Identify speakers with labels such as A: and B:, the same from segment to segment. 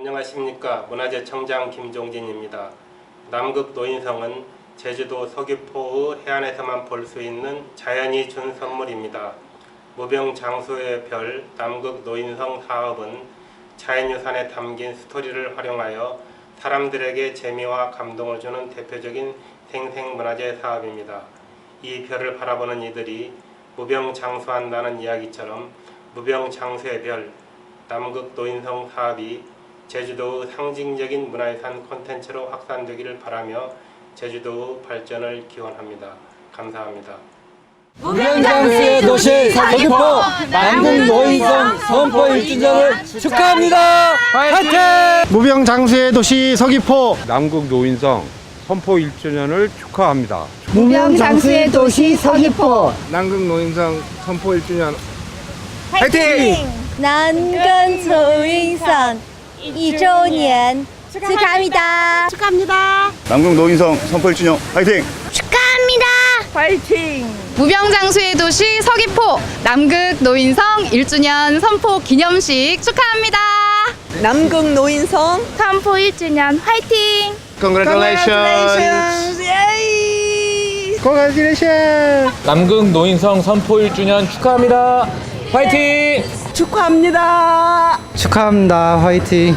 A: 안녕하십니까 문화재청장 김종진입니다. 남극 노인성은 제주도 서귀포의 해안에서만 볼 수 있는 자연이 준 선물입니다. 무병 장수의 별 남극 노인성 사업은 자연유산에 담긴 스토리를 활용하여 사람들에게 재미와 감동을 주는 대표적인 생생문화재 사업입니다. 이 별을 바라보는 이들이 무병장수한다는 이야기처럼 무병장수의 별 남극 노인성 사업이 제주도의 상징적인 문화유산 콘텐츠로 확산되기를 바라며 제주도의 발전을 기원합니다. 감사합니다.
B: 무병장수의 도시 서귀포 남극 노인성 선포 1주년을 축하합니다. 화이팅!
C: 무병장수의 도시 서귀포
D: 남극 노인성 선포 1주년을 축하합니다.
E: 무병장수의 도시 서귀포
D: 남극 노인성 선포 1주년
F: 남근 소인선 2周年 축하합니다. 축하합니다.
G: 남극 노인성 선포 1주년 화이팅!
E: 무병장수의 도시 서귀포 남극 노인성 1주년 선포 기념식 축하합니다
H: 남극 노인성
F: 선포 1주년 화이팅!
C: Congratulations Congratulations
B: 남극 노인성 선포 1주년 축하합니다. 화이팅!
H: 축하합니다
B: 축하합니다. 화이팅!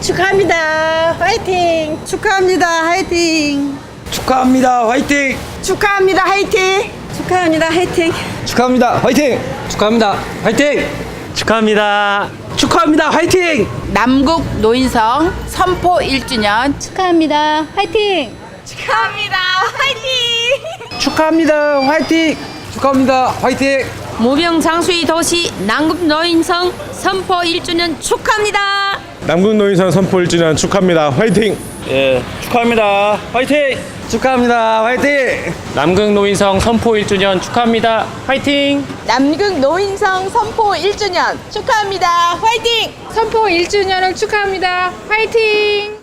H: 축하합니다 화이팅 축하합니다 화이팅
B: 축하합니다. 화이팅!
H: 축하합니다 화이팅 축하합니다 화이팅
B: 축하합니다. 화이팅! 축하합니다. 화이팅! 축하합니다. 축하합니다. 화이팅!
E: 남극 노인성 선포 1주년
F: 축하합니다. 화이팅!
E: 축하합니다 화이팅
B: 축하합니다. 화이팅! 축하합니다. 화이팅!
E: 무병장수의 도시 남극 노인성 선포 1주년 축하합니다
I: 남극 노인성 선포 1주년 축하합니다. 화이팅!
B: 예, 축하합니다. 화이팅! 축하합니다. 화이팅!
J: 남극 노인성 선포 1주년 축하합니다. 화이팅!
E: 남극 노인성 선포 1주년 축하합니다 화이팅
K: 선포 1주년을 축하합니다. 화이팅!